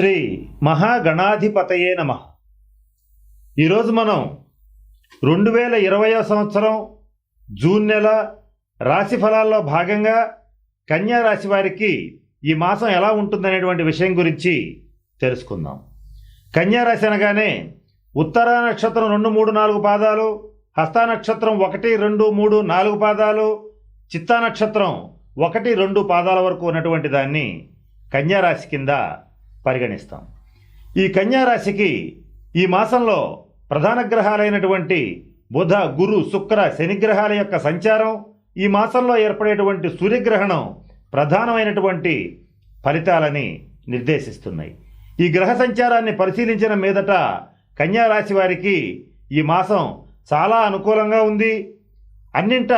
శ్రీ మహాగణాధిపతయే నమ. ఈరోజు మనం రెండు వేల ఇరవయో సంవత్సరం జూన్ నెల రాశి ఫలాల్లో భాగంగా కన్యా రాశి వారికి ఈ మాసం ఎలా ఉంటుందనేటువంటి విషయం గురించి తెలుసుకుందాం. కన్యా రాశి అనగానే ఉత్తర నక్షత్రం రెండు మూడు నాలుగు పాదాలు హస్త నక్షత్రం ఒకటి రెండు మూడు నాలుగు పాదాలు చిత్తా నక్షత్రం ఒకటి రెండు పాదాల వరకు ఉన్నటువంటి దాన్ని కన్యా రాశి కింద పరిగణిస్తాం. ఈ కన్యారాశికి ఈ మాసంలో ప్రధాన గ్రహాలైనటువంటి బుధ గురు శుక్ర శనిగ్రహాల యొక్క సంచారం ఈ మాసంలో ఏర్పడేటువంటి సూర్యగ్రహణం ప్రధానమైనటువంటి ఫలితాలని నిర్దేశిస్తున్నాయి. ఈ గ్రహ సంచారాన్ని పరిశీలించిన మీదట కన్యారాశి వారికి ఈ మాసం చాలా అనుకూలంగా ఉంది. అన్నింట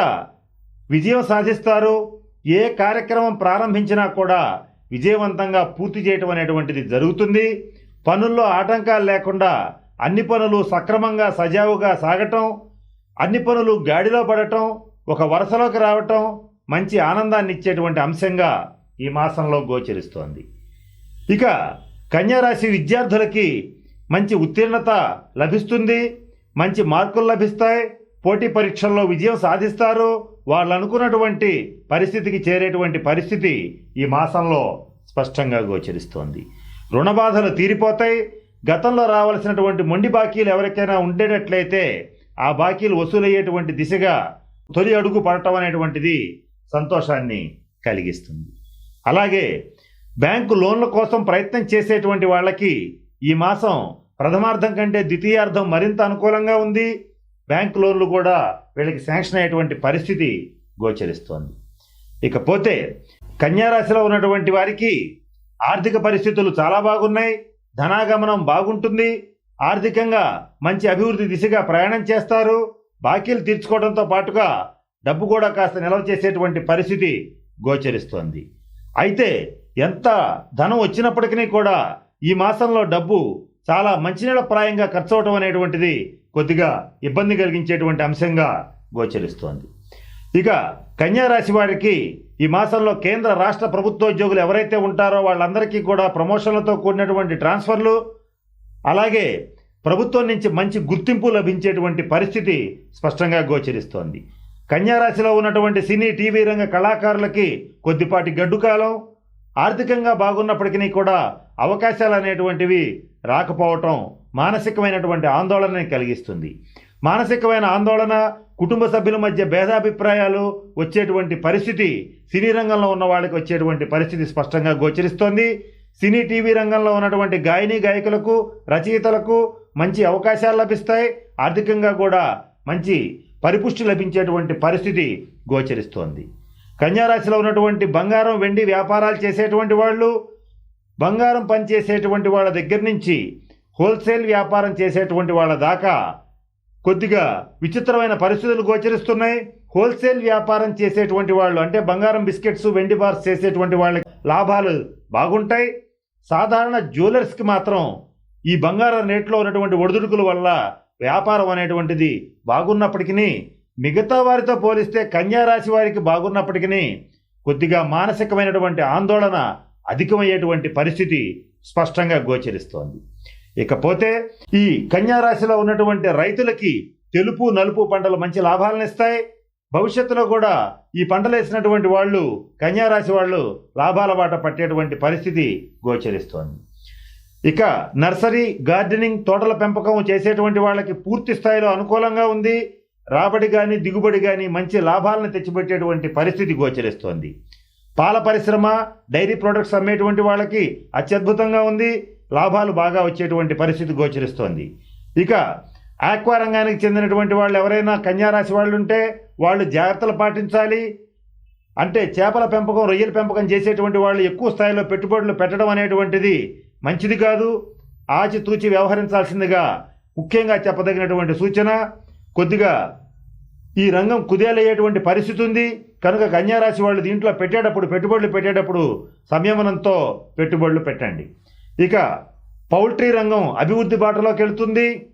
విజయం సాధిస్తారు. ఏ కార్యక్రమం ప్రారంభించినా కూడా విజయవంతంగా పూర్తి చేయటం అనేటువంటిది జరుగుతుంది. పనుల్లో ఆటంకాలు లేకుండా అన్ని పనులు సక్రమంగా సజావుగా సాగటం అన్ని పనులు గాడిలో పడటం ఒక వరుసలోకి రావటం మంచి ఆనందాన్ని ఇచ్చేటువంటి అంశంగా ఈ మాసంలో గోచరిస్తోంది. ఇక కన్యారాశి విద్యార్థులకి మంచి ఉత్తీర్ణత లభిస్తుంది మంచి మార్కులు లభిస్తాయి. పోటీ పరీక్షల్లో విజయం సాధిస్తారో. వాళ్ళు అనుకున్నటువంటి పరిస్థితికి చేరేటువంటి పరిస్థితి ఈ మాసంలో స్పష్టంగా గోచరిస్తోంది. రుణ బాధలు తీరిపోతాయి. గతంలో రావాల్సినటువంటి మొండి బాకీలు ఎవరికైనా ఉండేటట్లయితే ఆ బాకీలు వసూలయ్యేటువంటి దిశగా తొలి అడుగు పడటం అనేటువంటిది సంతోషాన్ని కలిగిస్తుంది. అలాగే బ్యాంకు లోన్ల కోసం ప్రయత్నం చేసేటువంటి వాళ్ళకి ఈ మాసం ప్రథమార్థం కంటే ద్వితీయార్థం మరింత అనుకూలంగా ఉంది. బ్యాంక్ లోన్లు కూడా వీళ్ళకి శాంక్షన్ అయ్యేటువంటి పరిస్థితి గోచరిస్తోంది. ఇకపోతే కన్యారాశిలో ఉన్నటువంటి వారికి ఆర్థిక పరిస్థితులు చాలా బాగున్నాయి ధనాగమనం బాగుంటుంది ఆర్థికంగా మంచి అభివృద్ధి దిశగా ప్రయాణం చేస్తారు బాకీలు తీర్చుకోవడంతో పాటుగా డబ్బు కూడా కాస్త నిల్వ చేసేటువంటి పరిస్థితి గోచరిస్తోంది. అయితే ఎంత ధనం వచ్చినప్పటికీ కూడా ఈ మాసంలో డబ్బు చాలా మంచినీళ్ళ ప్రాయంగా ఖర్చు అవటం అనేటువంటిది కొద్దిగా ఇబ్బంది కలిగించేటువంటి అంశంగా గోచరిస్తోంది. ఇక కన్యా రాశి వారికి ఈ మాసంలో కేంద్ర రాష్ట్ర ప్రభుత్వోద్యోగులు ఎవరైతే ఉంటారో వాళ్ళందరికీ కూడా ప్రమోషన్లతో కూడినటువంటి ట్రాన్స్ఫర్లు అలాగే ప్రభుత్వం నుంచి మంచి గుర్తింపు లభించేటువంటి పరిస్థితి స్పష్టంగా గోచరిస్తోంది. కన్యారాశిలో ఉన్నటువంటి సినీ టీవీ రంగ కళాకారులకి కొద్దిపాటి గడ్డుకాలం ఆర్థికంగా బాగున్నప్పటికీ కూడా అవకాశాలు అనేటువంటివి రాకపోవటం మానసికమైనటువంటి ఆందోళనని కలిగిస్తుంది. మానసికమైన ఆందోళన కుటుంబ సభ్యుల మధ్య భేదాభిప్రాయాలు వచ్చేటువంటి పరిస్థితి సినీ రంగంలో ఉన్న వాళ్ళకి వచ్చేటువంటి పరిస్థితి స్పష్టంగా గోచరిస్తోంది. సినీ టీవీ రంగంలో ఉన్నటువంటి గాయని గాయకులకు రచయితలకు మంచి అవకాశాలు లభిస్తాయి. ఆర్థికంగా కూడా మంచి పరిపుష్టి లభించేటువంటి పరిస్థితి గోచరిస్తోంది. కన్యారాశిలో ఉన్నటువంటి బంగారం వెండి వ్యాపారాలు చేసేటువంటి వాళ్ళు బంగారం పనిచేసేటువంటి వాళ్ళ దగ్గర నుంచి హోల్సేల్ వ్యాపారం చేసేటువంటి వాళ్ళ దాకా కొద్దిగా విచిత్రమైన పరిస్థితులు గోచరిస్తున్నాయి. హోల్సేల్ వ్యాపారం చేసేటువంటి వాళ్ళు అంటే బంగారం బిస్కెట్స్ వెండి బార్స్ చేసేటువంటి వాళ్ళకి లాభాలు బాగుంటాయి. సాధారణ జ్యువెలర్స్కి మాత్రం ఈ బంగారం రేట్లో ఉన్నటువంటి ఒడిదుడుకుల వల్ల వ్యాపారం అనేటువంటిది బాగున్నప్పటికీ మిగతా వారితో పోలిస్తే కన్యా రాశి వారికి బాగున్నప్పటికీ కొద్దిగా మానసికమైనటువంటి ఆందోళన అధికమయ్యేటువంటి పరిస్థితి స్పష్టంగా గోచరిస్తోంది. ఇకపోతే ఈ కన్యారాశిలో ఉన్నటువంటి రైతులకి తెలుపు నలుపు పంటలు మంచి లాభాలను ఇస్తాయి. భవిష్యత్తులో కూడా ఈ పంటలు వేసినటువంటి వాళ్ళు కన్యారాశి వాళ్ళు లాభాల బాట పట్టేటువంటి పరిస్థితి గోచరిస్తోంది. ఇక నర్సరీ గార్డెనింగ్ తోటల పెంపకం చేసేటువంటి వాళ్ళకి పూర్తి స్థాయిలో అనుకూలంగా ఉంది. రాబడి కానీ దిగుబడి కానీ మంచి లాభాలను తెచ్చిపెట్టేటువంటి పరిస్థితి గోచరిస్తోంది. పాల పరిశ్రమ డైరీ ప్రొడక్ట్స్ అమ్మేటువంటి వాళ్ళకి అత్యద్భుతంగా ఉంది. లాభాలు బాగా వచ్చేటువంటి పరిస్థితి గోచరిస్తోంది. ఇక ఆక్వా రంగానికి చెందినటువంటి వాళ్ళు ఎవరైనా కన్యారాశి వాళ్ళు ఉంటే వాళ్ళు జాగ్రత్తలు పాటించాలి. అంటే చేపల పెంపకం రొయ్యల పెంపకం చేసేటువంటి వాళ్ళు ఎక్కువ స్థాయిలో పెట్టుబడులు పెట్టడం అనేటువంటిది మంచిది కాదు. ఆచితూచి వ్యవహరించాల్సిందిగా ముఖ్యంగా చెప్పదగినటువంటి సూచన. కొద్దిగా ఈ రంగం కుదేలయ్యేటువంటి పరిస్థితి ఉంది. కనుక కన్యారాశి వాళ్ళు దీంట్లో పెట్టేటప్పుడు పెట్టుబడులు పెట్టేటప్పుడు సంయమనంతో పెట్టుబడులు పెట్టండి. ఇక పౌల్ట్రీ రంగం అభివృద్ధి బాటలోకి వెళ్తుంది.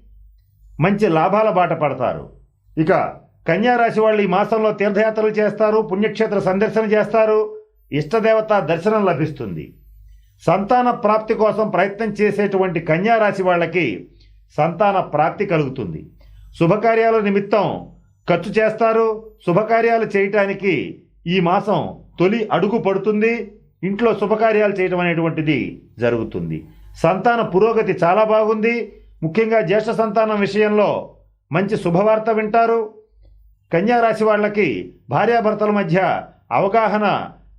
మంచి లాభాల బాట పడతారు. ఇక కన్యారాశి వాళ్ళు ఈ మాసంలో తీర్థయాత్రలు చేస్తారు పుణ్యక్షేత్ర సందర్శన చేస్తారు. ఇష్టదేవత దర్శనం లభిస్తుంది. సంతాన ప్రాప్తి కోసం ప్రయత్నం చేసేటువంటి కన్యా రాశి వాళ్ళకి సంతాన ప్రాప్తి కలుగుతుంది. శుభకార్యాల నిమిత్తం ఖర్చు చేస్తారు. శుభకార్యాలు చేయటానికి ఈ మాసం తొలి అడుగు పడుతుంది. ఇంట్లో శుభకార్యాలు చేయడం అనేటువంటిది జరుగుతుంది. సంతాన పురోగతి చాలా బాగుంది. ముఖ్యంగా జ్యేష్ఠ సంతానం విషయంలో మంచి శుభవార్త వింటారు. కన్యా రాశి వాళ్ళకి భార్యాభర్తల మధ్య అవగాహన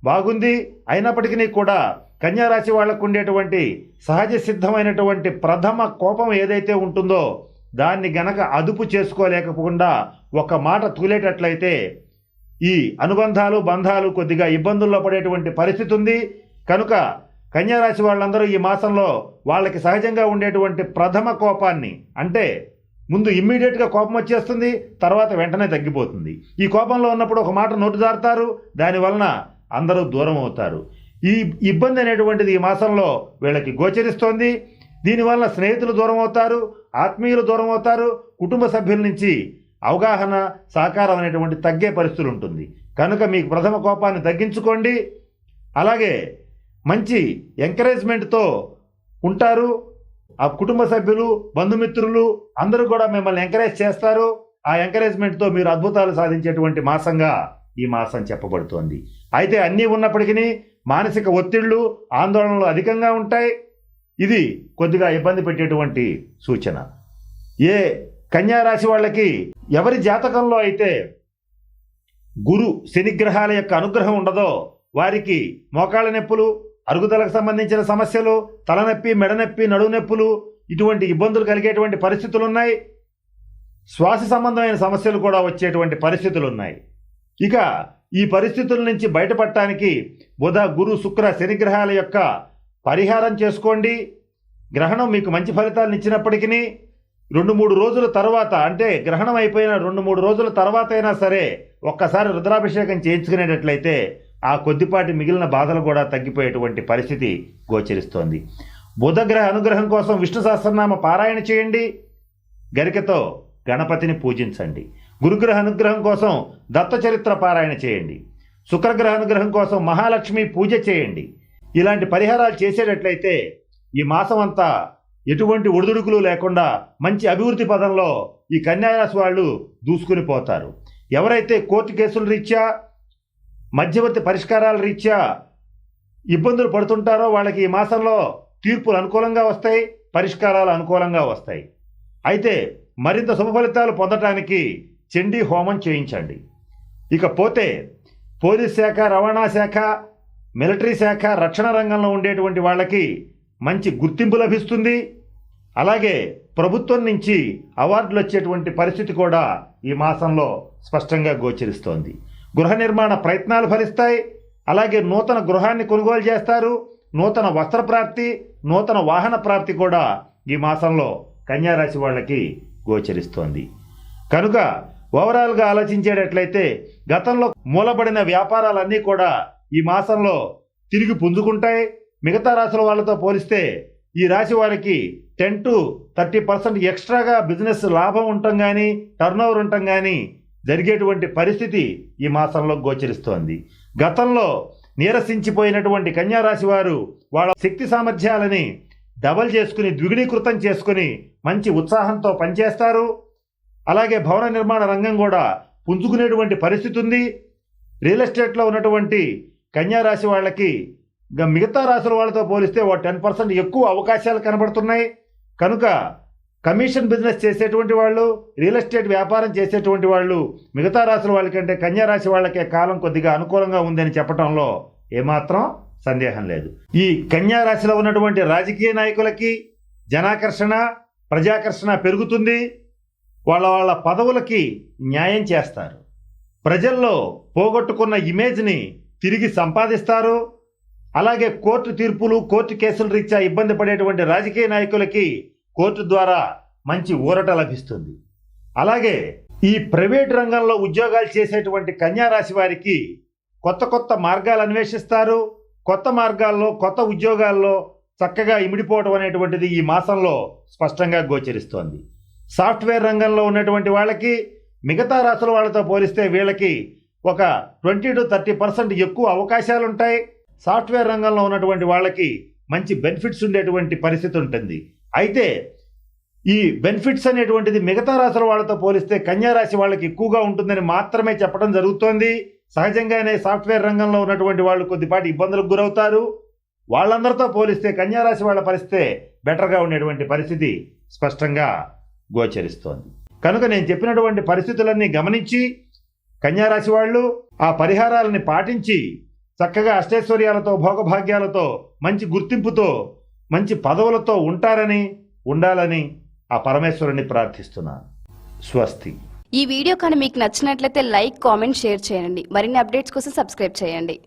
బాగుంది. అయినప్పటికీ కూడా కన్యా రాశి వాళ్ళకు ఉండేటువంటి సహజ సిద్ధమైనటువంటి ప్రథమ కోపం ఏదైతే ఉంటుందో దాన్ని గనక అదుపు చేసుకోలేకపోకుండా ఒక మాట తూలేటట్లయితే ఈ అనుబంధాలు బంధాలు కొద్దిగా ఇబ్బందుల్లో పడేటువంటి పరిస్థితి ఉంది కనుక కన్యారాశి వాళ్ళందరూ ఈ మాసంలో వాళ్ళకి సహజంగా ఉండేటువంటి ప్రథమ కోపాన్ని అంటే ముందు ఇమ్మీడియట్గా కోపం వచ్చేస్తుంది తర్వాత వెంటనే తగ్గిపోతుంది. ఈ కోపంలో ఉన్నప్పుడు ఒక మాట నోటు దారుతారు దానివలన అందరూ దూరం అవుతారు. ఈ ఇబ్బంది అనేటువంటిది ఈ మాసంలో వీళ్ళకి గోచరిస్తోంది. దీనివల్ల స్నేహితులు దూరం అవుతారు ఆత్మీయులు దూరం అవుతారు కుటుంబ సభ్యుల నుంచి అవగాహన సహకారం అనేటువంటి తగ్గే పరిస్థితులు ఉంటుంది. కనుక మీకు ప్రథమ కోపాన్ని తగ్గించుకోండి. అలాగే మంచి ఎంకరేజ్మెంట్తో ఉంటారు. ఆ కుటుంబ సభ్యులు బంధుమిత్రులు అందరూ కూడా మిమ్మల్ని ఎంకరేజ్ చేస్తారు. ఆ ఎంకరేజ్మెంట్తో మీరు అద్భుతాలు సాధించేటువంటి మాసంగా ఈ మాసం చెప్పబడుతోంది. అయితే అన్నీ ఉన్నప్పటికీ మానసిక ఒత్తిళ్ళు ఆందోళనలు అధికంగా ఉంటాయి. ఇది కొద్దిగా ఇబ్బంది పెట్టేటువంటి సూచన. ఏ కన్యారాశి వాళ్ళకి ఎవరి జాతకంలో అయితే గురు శనిగ్రహాల యొక్క అనుగ్రహం ఉండదో వారికి మోకాళ్ళ నొప్పులు అరుగుదలకు సంబంధించిన సమస్యలు తలనొప్పి మెడనొప్పి నడువు నొప్పులు ఇటువంటి ఇబ్బందులు కలిగేటువంటి పరిస్థితులు ఉన్నాయి శ్వాస సంబంధమైన సమస్యలు కూడా వచ్చేటువంటి పరిస్థితులు ఉన్నాయి ఇక ఈ పరిస్థితుల నుంచి బయటపడటానికి బుధ గురు శుక్ర శనిగ్రహాల యొక్క పరిహారం చేసుకోండి. గ్రహణం మీకు మంచి ఫలితాలను ఇచ్చినప్పటికీ రెండు మూడు రోజుల తర్వాత అంటే గ్రహణం అయిపోయిన రెండు మూడు రోజుల తర్వాత అయినా సరే ఒక్కసారి రుద్రాభిషేకం చేయించుకునేటట్లయితే ఆ కొద్దిపాటి మిగిలిన బాధలు కూడా తగ్గిపోయేటువంటి పరిస్థితి గోచరిస్తోంది. బుధగ్రహ అనుగ్రహం కోసం విష్ణు సహస్రనామ పారాయణ చేయండి. గరికతో గణపతిని పూజించండి. గురుగ్రహ అనుగ్రహం కోసం దత్త చరిత్ర పారాయణ చేయండి. శుక్రగ్రహ అనుగ్రహం కోసం మహాలక్ష్మి పూజ చేయండి. ఇలాంటి పరిహారాలు చేసేటట్లయితే ఈ మాసం అంతా ఎటువంటి ఒడిదుడుకులు లేకుండా మంచి అభివృద్ధి పదంలో ఈ కన్యారాశి వాళ్ళు దూసుకుని పోతారు. ఎవరైతే కోర్టు కేసుల రీత్యా మధ్యవర్తి పరిష్కారాల రీత్యా ఇబ్బందులు పడుతుంటారో వాళ్ళకి ఈ మాసంలో తీర్పులు అనుకూలంగా వస్తాయి పరిష్కారాలు అనుకూలంగా వస్తాయి. అయితే మరింత శుభ ఫలితాలు పొందటానికి చండీ హోమం చేయించండి. ఇకపోతే పోలీస్ శాఖ రవాణా శాఖ మిలిటరీ శాఖ రక్షణ రంగంలో ఉండేటువంటి వాళ్ళకి మంచి గుర్తింపు లభిస్తుంది. అలాగే ప్రభుత్వం నుంచి అవార్డులు వచ్చేటువంటి పరిస్థితి కూడా ఈ మాసంలో స్పష్టంగా గోచరిస్తోంది. గృహ నిర్మాణ ప్రయత్నాలు ఫలిస్తాయి. అలాగే నూతన గృహాన్ని కొనుగోలు చేస్తారు. నూతన వస్త్ర ప్రాప్తి నూతన వాహన ప్రాప్తి కూడా ఈ మాసంలో కన్యారాశి వాళ్ళకి గోచరిస్తోంది. కనుక ఓవరాల్గా ఆలోచించేటట్లయితే గతంలో మూలబడిన వ్యాపారాలన్నీ కూడా ఈ మాసంలో తిరిగి పుంజుకుంటాయి. మిగతా రాశుల వాళ్ళతో పోలిస్తే ఈ రాశి వారికి టెన్ టు థర్టీ పర్సెంట్ ఎక్స్ట్రాగా బిజినెస్ లాభం ఉండటం కానీ టర్న్ ఓవర్ ఉండటం కానీ జరిగేటువంటి పరిస్థితి ఈ మాసంలో గోచరిస్తోంది. గతంలో నీరసించిపోయినటువంటి కన్యారాశి వారు వాళ్ళ శక్తి సామర్థ్యాలని డబల్ చేసుకుని ద్విగుణీకృతం చేసుకుని మంచి ఉత్సాహంతో పనిచేస్తారు. అలాగే భవన నిర్మాణ రంగం కూడా పుంజుకునేటువంటి పరిస్థితి ఉంది. రియల్ ఎస్టేట్లో ఉన్నటువంటి కన్యా రాశి వాళ్ళకి ఇంకా మిగతా రాశుల వాళ్ళతో పోలిస్తే ఓ టెన్ పర్సెంట్ ఎక్కువ అవకాశాలు కనబడుతున్నాయి. కనుక కమిషన్ బిజినెస్ చేసేటువంటి వాళ్ళు రియల్ ఎస్టేట్ వ్యాపారం చేసేటువంటి వాళ్ళు మిగతా రాశుల వాళ్ళకంటే కన్యా రాశి వాళ్ళకే కాలం కొద్దిగా అనుకూలంగా ఉందని చెప్పడంలో ఏమాత్రం సందేహం లేదు. ఈ కన్యా రాశిలో ఉన్నటువంటి రాజకీయ నాయకులకి జనాకర్షణ ప్రజాకర్షణ పెరుగుతుంది. వాళ్ళ వాళ్ళ పదవులకి న్యాయం చేస్తారు. ప్రజల్లో పోగొట్టుకున్న ఇమేజ్ని తిరిగి సంపాదిస్తారు. అలాగే కోర్టు తీర్పులు కోర్టు కేసుల రీత్యా ఇబ్బంది పడేటువంటి రాజకీయ నాయకులకి కోర్టు ద్వారా మంచి ఊరట లభిస్తుంది. అలాగే ఈ ప్రైవేట్ రంగంలో ఉద్యోగాలు చేసేటువంటి కన్యా రాశి వారికి కొత్త కొత్త మార్గాలు అన్వేషిస్తారు. కొత్త మార్గాల్లో కొత్త ఉద్యోగాల్లో చక్కగా ఇమిడిపోవడం అనేటువంటిది ఈ మాసంలో స్పష్టంగా గోచరిస్తోంది. సాఫ్ట్వేర్ రంగంలో ఉన్నటువంటి వాళ్ళకి మిగతా రాసుల వాళ్ళతో పోలిస్తే వీళ్ళకి ఒక ట్వంటీ టు థర్టీ పర్సెంట్ ఎక్కువ అవకాశాలు ఉంటాయి సాఫ్ట్వేర్ రంగంలో ఉన్నటువంటి వాళ్ళకి మంచి బెనిఫిట్స్ ఉండేటువంటి పరిస్థితి ఉంటుంది. అయితే ఈ బెనిఫిట్స్ అనేటువంటిది మిగతా రాశుల వాళ్ళతో పోలిస్తే కన్యా రాశి వాళ్ళకి ఎక్కువగా ఉంటుందని మాత్రమే చెప్పడం జరుగుతోంది. సహజంగానే సాఫ్ట్వేర్ రంగంలో ఉన్నటువంటి వాళ్ళు కొద్దిపాటి ఇబ్బందులకు గురవుతారు. వాళ్ళందరితో పోలిస్తే కన్యా రాశి వాళ్ళ పరిస్థితే బెటర్గా ఉండేటువంటి పరిస్థితి స్పష్టంగా గోచరిస్తోంది. కనుక నేను చెప్పినటువంటి పరిస్థితులన్నీ గమనించి కన్యారాశి వాళ్ళు ఆ పరిహారాలని పాటించి చక్కగా అష్టైశ్వర్యాలతో భోగభాగ్యాలతో మంచి గుర్తింపుతో మంచి పదవులతో ఉంటారని ఉండాలని ఆ పరమేశ్వరుని ప్రార్థిస్తున్నాను. స్వస్తి. ఈ వీడియో కానీ మీకు నచ్చినట్లయితే లైక్ కామెంట్ షేర్ చేయండి. మరిన్ని అప్డేట్స్ కోసం సబ్స్క్రైబ్ చేయండి.